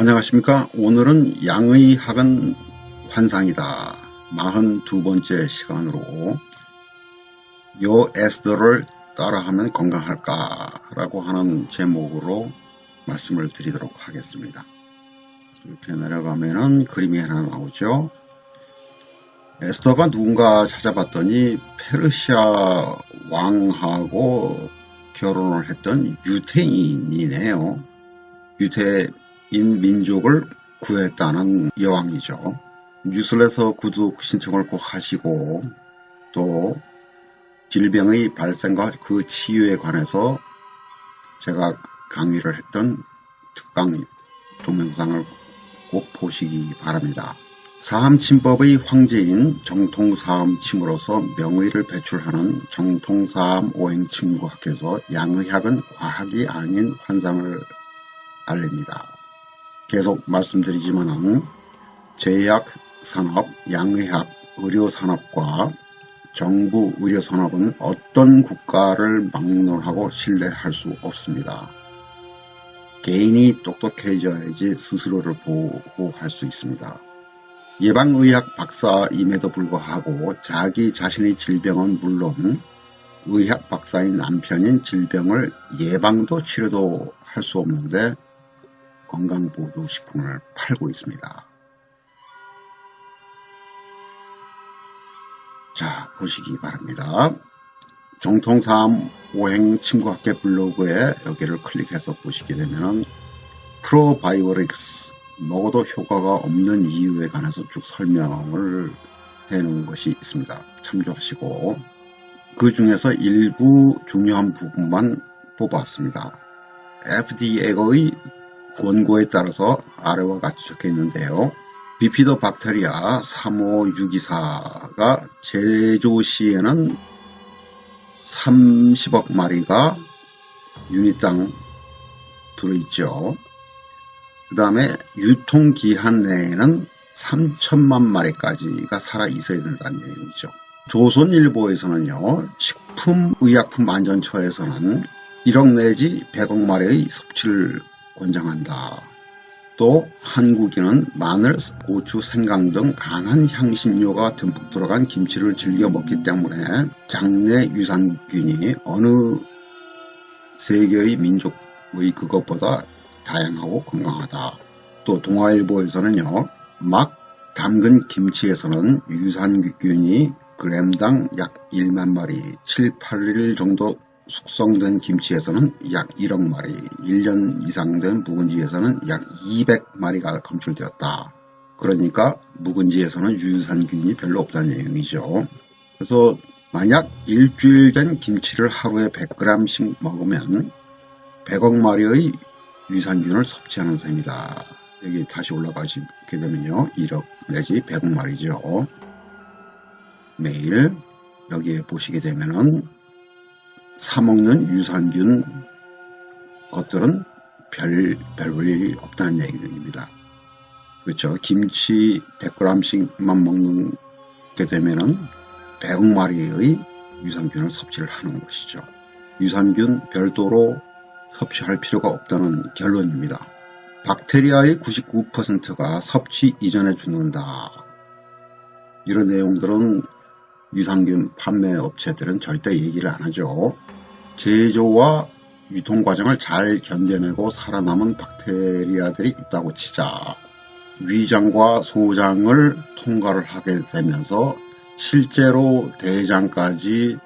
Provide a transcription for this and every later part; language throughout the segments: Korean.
안녕하십니까? 오늘은 양의 학은 환상이다. 42번째 시간으로 요 에스더를 따라하면 건강할까 라고 하는 제목으로 말씀을 드리도록 하겠습니다. 이렇게 내려가면은 그림이 하나 나오죠. 에스더가 누군가 찾아봤더니 페르시아 왕하고 결혼을 했던 유태인이네요. 유태 인 민족을 구했다는 여왕이죠. 뉴스레터 구독 신청을 꼭 하시고 또 질병의 발생과 그 치유에 관해서 제가 강의를 했던 특강 동영상을 꼭 보시기 바랍니다. 사암침법의 황제인 정통사암침으로서 명의를 배출하는 정통사암 오행침구학에서 양의학은 과학이 아닌 환상을 알립니다. 계속 말씀드리지만은 제약 산업, 양의학, 의료산업과 정부 의료산업은 어떤 국가를 막론하고 신뢰할 수 없습니다. 개인이 똑똑해져야지 스스로를 보호할 수 있습니다. 예방의학 박사임에도 불구하고 자기 자신의 질병은 물론 의학 박사인 남편인 질병을 예방도 치료도 할 수 없는데 건강보조식품을 팔고 있습니다. 자 보시기 바랍니다. 정통사암 오행 친구학회 블로그에 여기를 클릭해서 보시게 되면 프로바이오릭스 먹어도 효과가 없는 이유에 관해서 쭉 설명을 해놓은 것이 있습니다. 참조하시고 그 중에서 일부 중요한 부분만 뽑았습니다. FDA의 권고에 따라서 아래와 같이 적혀 있는데요. 비피도 박테리아 35624가 제조 시에는 30억 마리가 유닛당 들어있죠. 그 다음에 유통기한 내에는 3천만 마리까지가 살아 있어야 된다는 얘기죠. 조선일보에서는요. 식품의약품안전처에서는 1억 내지 100억 마리의 섭취를 권장한다. 또 한국인은 마늘, 고추, 생강 등 강한 향신료가 듬뿍 들어간 김치를 즐겨 먹기 때문에 장내 유산균이 어느 세계의 민족의 그것보다 다양하고 건강하다. 또 동아일보에서는요. 막 담근 김치에서는 유산균이 그램당 약 1만 마리 7, 8일 정도 숙성된 김치에서는 약 1억 마리, 1년 이상 된 묵은지에서는 약 200마리가 검출되었다. 그러니까 묵은지에서는 유산균이 별로 없다는 내용이죠. 그래서 만약 일주일 된 김치를 하루에 100g씩 먹으면 100억 마리의 유산균을 섭취하는 셈이다. 여기 다시 올라가시게 되면요. 1억 내지 100억 마리죠. 매일 여기에 보시게 되면은 사먹는 유산균 것들은 별, 별 볼일 없다는 얘기입니다. 그렇죠. 김치 100g씩만 먹게 되면은 100억 마리의 유산균을 섭취를 하는 것이죠. 유산균 별도로 섭취할 필요가 없다는 결론입니다. 박테리아의 99%가 섭취 이전에 죽는다. 이런 내용들은 유산균 판매 업체들은 절대 얘기를 안 하죠. 제조와 유통 과정을 잘 견뎌내고 살아남은 박테리아들이 있다고 치자 위장과 소장을 통과를 하게 되면서 실제로 대장까지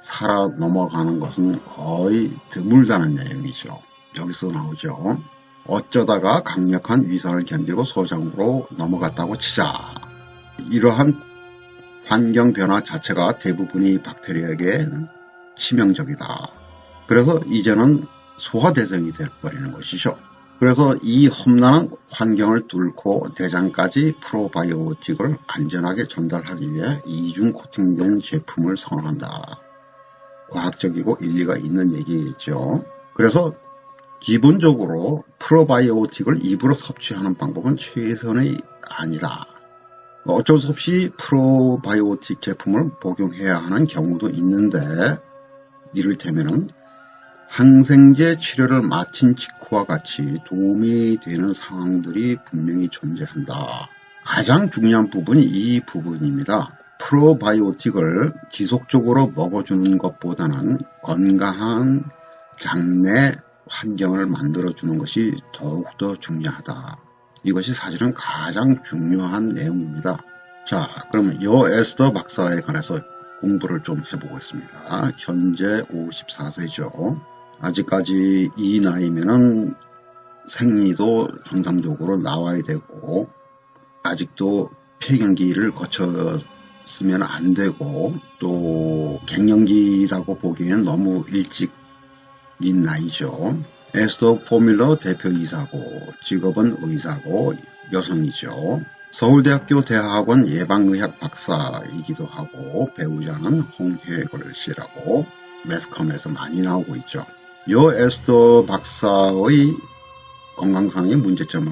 살아 넘어가는 것은 거의 드물다는 내용이죠. 여기서 나오죠. 어쩌다가 강력한 위선을 견디고 소장으로 넘어갔다고 치자. 이러한 환경 변화 자체가 대부분이 박테리아에게 치명적이다. 그래서 이제는 소화대성이 되어버리는 것이죠. 그래서 이 험난한 환경을 뚫고 대장까지 프로바이오틱을 안전하게 전달하기 위해 이중 코팅된 제품을 선호한다. 과학적이고 일리가 있는 얘기겠죠. 그래서 기본적으로 프로바이오틱을 입으로 섭취하는 방법은 최선의 아니다. 어쩔 수 없이 프로바이오틱 제품을 복용해야 하는 경우도 있는데 이를테면 항생제 치료를 마친 직후와 같이 도움이 되는 상황들이 분명히 존재한다. 가장 중요한 부분이 이 부분입니다. 프로바이오틱을 지속적으로 먹어주는 것보다는 건강한 장내 환경을 만들어주는 것이 더욱더 중요하다. 이것이 사실은 가장 중요한 내용입니다. 자, 그러면 요 에스더 박사에 관해서 공부를 좀 해보겠습니다. 현재 54세죠. 아직까지 이 나이면은 생리도 정상적으로 나와야 되고, 아직도 폐경기를 거쳤으면 안 되고, 또 갱년기라고 보기에는 너무 일찍인 나이죠. 에스더 포뮬러 대표이사고, 직업은 의사고, 여성이죠. 서울대학교 대학원 예방의학 박사이기도 하고 배우자는 홍혜걸 씨라고 매스컴에서 많이 나오고 있죠. 요 에스더 박사의 건강상의 문제점을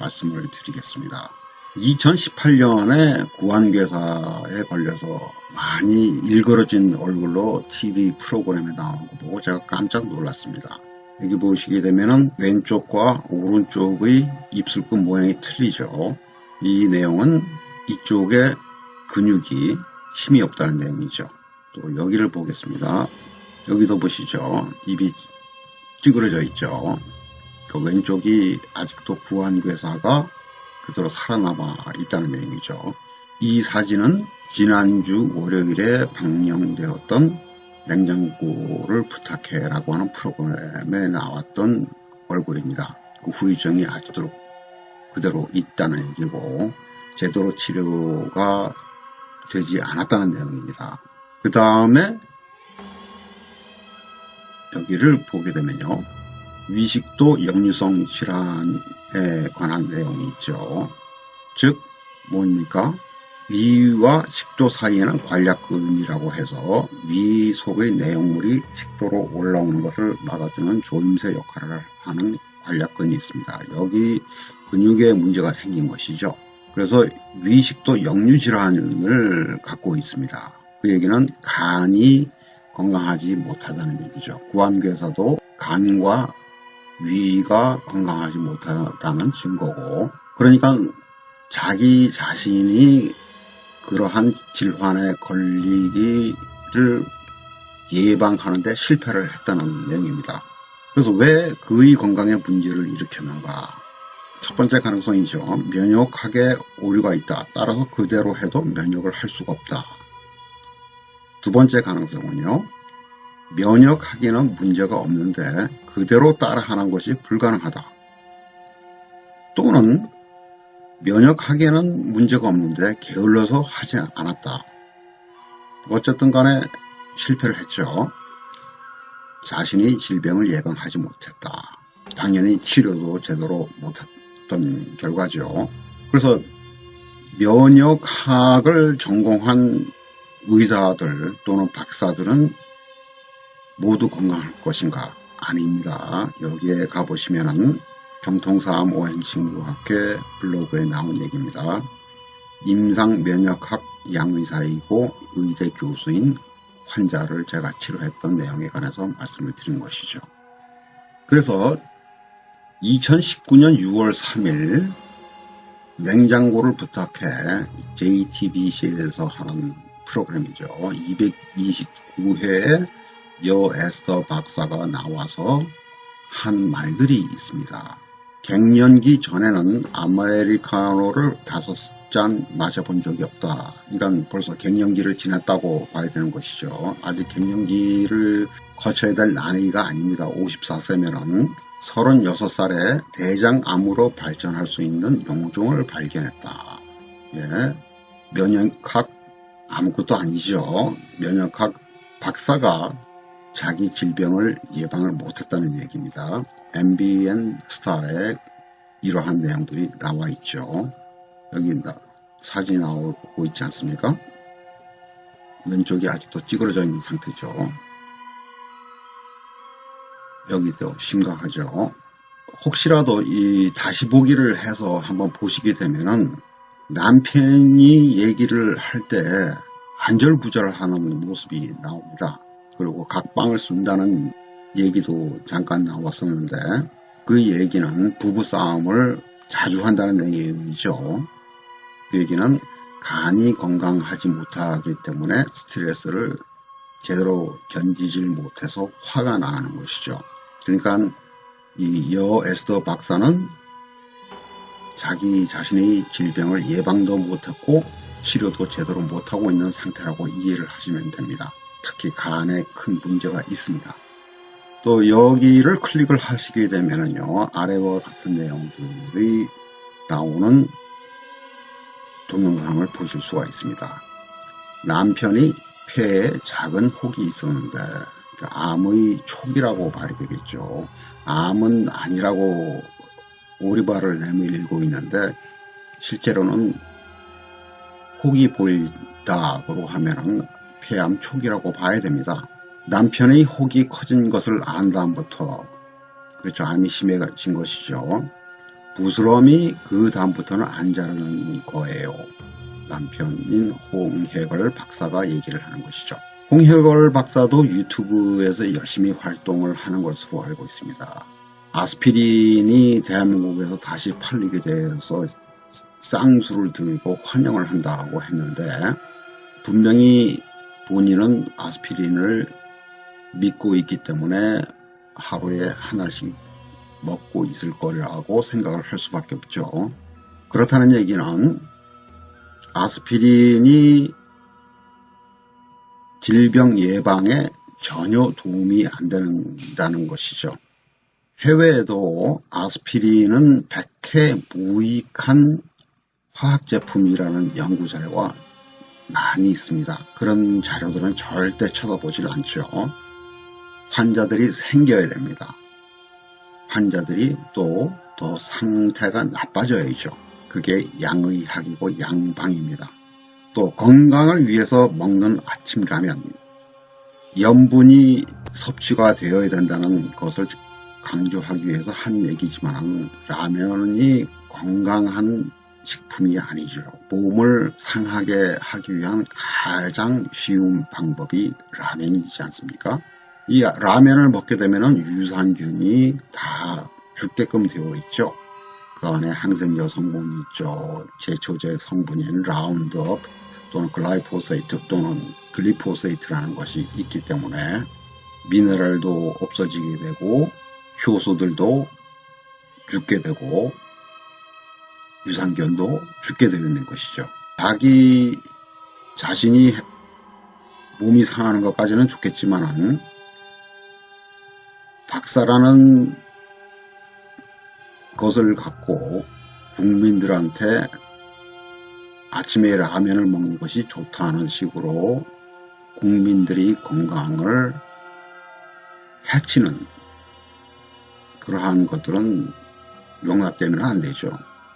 말씀을 드리겠습니다. 2018년에 구안괴사에 걸려서 많이 일그러진 얼굴로 TV 프로그램에 나오는 거 보고 제가 깜짝 놀랐습니다. 여기 보시게 되면은 왼쪽과 오른쪽의 입술끝 모양이 틀리죠. 이 내용은 이쪽에 근육이 힘이 없다는 내용이죠. 또 여기를 보겠습니다. 여기도 보시죠. 입이 찌그러져 있죠. 그 왼쪽이 아직도 구안괴사가 그대로 살아남아 있다는 내용이죠. 이 사진은 지난주 월요일에 방영되었던 냉장고를 부탁해라고 하는 프로그램에 나왔던 얼굴입니다. 그 후유증이 아직도 그대로 있다는 얘기고 제대로 치료가 되지 않았다는 내용입니다. 그 다음에 여기를 보게 되면요. 위식도 역류성 질환에 관한 내용이 있죠. 즉 뭡니까? 위와 식도 사이에는 관략근이라고 해서 위 속의 내용물이 식도로 올라오는 것을 막아주는 조임새 역할을 하는 관략근이 있습니다. 여기 근육에 문제가 생긴 것이죠. 그래서 위식도 역류 질환을 갖고 있습니다. 그 얘기는 간이 건강하지 못하다는 얘기죠. 구암괴사도 간과 위가 건강하지 못하다는 증거고 그러니까 자기 자신이 그러한 질환에 걸리기를 예방하는 데 실패를 했다는 내용입니다. 그래서 왜 그의 건강에 문제를 일으켰는가? 첫 번째 가능성이죠. 면역학에 오류가 있다. 따라서 그대로 해도 면역을 할 수가 없다. 두 번째 가능성은요. 면역하기는 문제가 없는데 그대로 따라하는 것이 불가능하다. 또는 면역하기에는 문제가 없는데 게을러서 하지 않았다. 어쨌든 간에 실패를 했죠. 자신이 질병을 예방하지 못했다. 당연히 치료도 제대로 못했던 결과죠. 그래서 면역학을 전공한 의사들 또는 박사들은 모두 건강할 것인가? 아닙니다. 여기에 가보시면은 정통사암 오행식물학회 블로그에 나온 얘기입니다. 임상 면역학 양의사이고 의대 교수인 환자를 제가 치료했던 내용에 관해서 말씀을 드린 것이죠. 그래서 2019년 6월 3일 냉장고를 부탁해 JTBC에서 하는 프로그램이죠. 229회에 여 에스더 박사가 나와서 한 말들이 있습니다. 갱년기 전에는 아메리카노를 다섯 잔 마셔본 적이 없다. 그러니까 벌써 갱년기를 지났다고 봐야 되는 것이죠. 아직 갱년기를 거쳐야 될 나이가 아닙니다. 54세면은 36살에 대장암으로 발전할 수 있는 용종을 발견했다. 예. 면역학 아무것도 아니죠. 면역학 박사가 자기 질병을 예방을 못했다는 얘기입니다. MBN 스타에 이러한 내용들이 나와 있죠. 여기 사진이 나오고 있지 않습니까? 왼쪽이 아직도 찌그러져 있는 상태죠. 여기도 심각하죠. 혹시라도 이 다시 보기를 해서 한번 보시게 되면은 남편이 얘기를 할 때 안절부절하는 모습이 나옵니다. 그리고 각방을 쓴다는 얘기도 잠깐 나왔었는데 그 얘기는 부부싸움을 자주 한다는 내용이죠. 그 얘기는 간이 건강하지 못하기 때문에 스트레스를 제대로 견디질 못해서 화가 나는 것이죠. 그러니까 이 여 에스더 박사는 자기 자신의 질병을 예방도 못했고 치료도 제대로 못하고 있는 상태라고 이해를 하시면 됩니다. 특히 간에 큰 문제가 있습니다. 또 여기를 클릭을 하시게 되면요 아래와 같은 내용들이 나오는 동영상을 보실 수가 있습니다. 남편이 폐에 작은 혹이 있었는데 그 암의 초기라고 봐야 되겠죠. 암은 아니라고 오리발을 내밀고 있는데 실제로는 혹이 보인다고 하면은 폐암 초기라고 봐야 됩니다. 남편의 혹이 커진 것을 안 다음부터 그렇죠. 암이 심해진 것이죠. 부스럼이 그 다음부터는 안 자라는 거예요. 남편인 홍혜걸 박사가 얘기를 하는 것이죠. 홍혜걸 박사도 유튜브에서 열심히 활동을 하는 것으로 알고 있습니다. 아스피린이 대한민국에서 다시 팔리게 되어서 쌍수를 들고 환영을 한다고 했는데 분명히 본인은 아스피린을 믿고 있기 때문에 하루에 하나씩 먹고 있을 거라고 생각을 할 수밖에 없죠. 그렇다는 얘기는 아스피린이 질병 예방에 전혀 도움이 안 된다는 것이죠. 해외에도 아스피린은 백해 무익한 화학제품이라는 연구 자료가 많이 있습니다. 그런 자료들은 절대 쳐다보질 않죠. 환자들이 생겨야 됩니다. 환자들이 또 더 상태가 나빠져야죠. 그게 양의학이고 양방입니다. 또 건강을 위해서 먹는 아침 라면 염분이 섭취가 되어야 된다는 것을 강조하기 위해서 한 얘기지만 라면이 건강한 식품이 아니죠. 몸을 상하게 하기 위한 가장 쉬운 방법이 라면이지 않습니까? 이 라면을 먹게 되면 유산균이 다 죽게끔 되어 있죠. 그 안에 항생제 성분이 있죠. 제초제 성분인 라운드업 또는 글라이포세이트 또는 글리포세이트라는 것이 있기 때문에 미네랄도 없어지게 되고 효소들도 죽게 되고 유산균도 죽게 되는 것이죠. 자기 자신이 몸이 상하는 것까지는 좋겠지만은 박사라는 것을 갖고 국민들한테 아침에 라면을 먹는 것이 좋다는 식으로 국민들이 건강을 해치는 그러한 것들은 용납되면 안 되죠.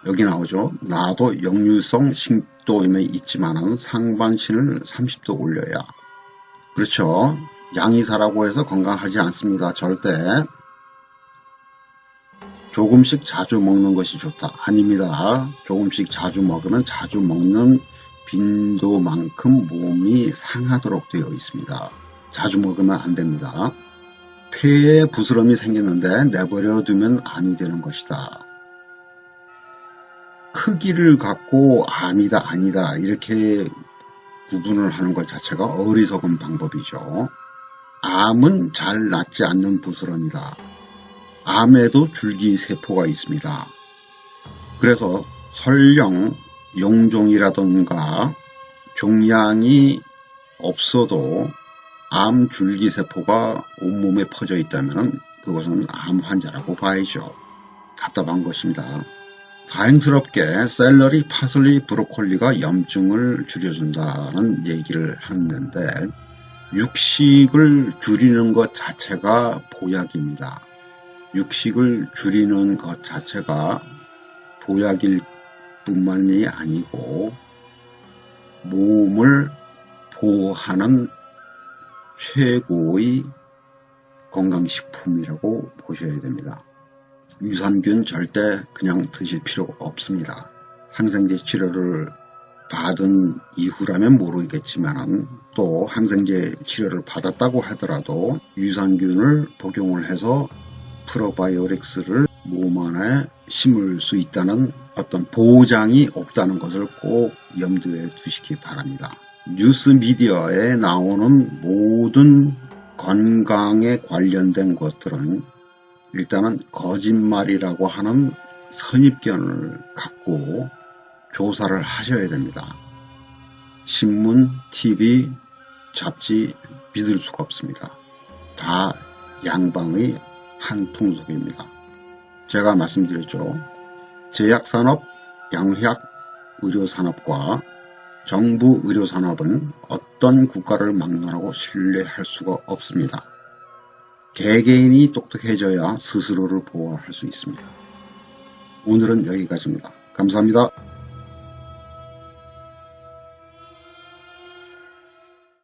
여기 나오죠. 나도 역류성 식도염에 있지만은 상반신을 30도 올려야. 그렇죠. 양이사라고 해서 건강하지 않습니다. 절대. 조금씩 자주 먹는 것이 좋다. 아닙니다. 조금씩 자주 먹으면 자주 먹는 빈도만큼 몸이 상하도록 되어 있습니다. 자주 먹으면 안 됩니다. 폐에 부스럼이 생겼는데 내버려 두면 암이 되는 것이다. 크기를 갖고 암이다 아니다 이렇게 구분을 하는 것 자체가 어리석은 방법이죠. 암은 잘 낫지 않는 부스럼이다. 암에도 줄기세포가 있습니다. 그래서 설령 용종이라던가 종양이 없어도 암 줄기세포가 온몸에 퍼져 있다면 그것은 암 환자라고 봐야죠. 답답한 것입니다. 다행스럽게 샐러리, 파슬리, 브로콜리가 염증을 줄여준다는 얘기를 했는데 육식을 줄이는 것 자체가 보약입니다. 육식을 줄이는 것 자체가 보약일 뿐만이 아니고 몸을 보호하는 최고의 건강식품이라고 보셔야 됩니다. 유산균 절대 그냥 드실 필요 없습니다. 항생제 치료를 받은 이후라면 모르겠지만 또 항생제 치료를 받았다고 하더라도 유산균을 복용을 해서 프로바이오릭스를 몸 안에 심을 수 있다는 어떤 보장이 없다는 것을 꼭 염두에 두시기 바랍니다. 뉴스 미디어에 나오는 모든 건강에 관련된 것들은 일단은 거짓말이라고 하는 선입견을 갖고 조사를 하셔야 됩니다. 신문, TV, 잡지 믿을 수가 없습니다. 다 양방의 한 통속입니다. 제가 말씀드렸죠. 제약산업, 양약, 의료산업과 정부 의료산업은 어떤 국가를 막론하고 신뢰할 수가 없습니다. 개개인이 똑똑해져야 스스로를 보호할 수 있습니다. 오늘은 여기까지입니다. 감사합니다.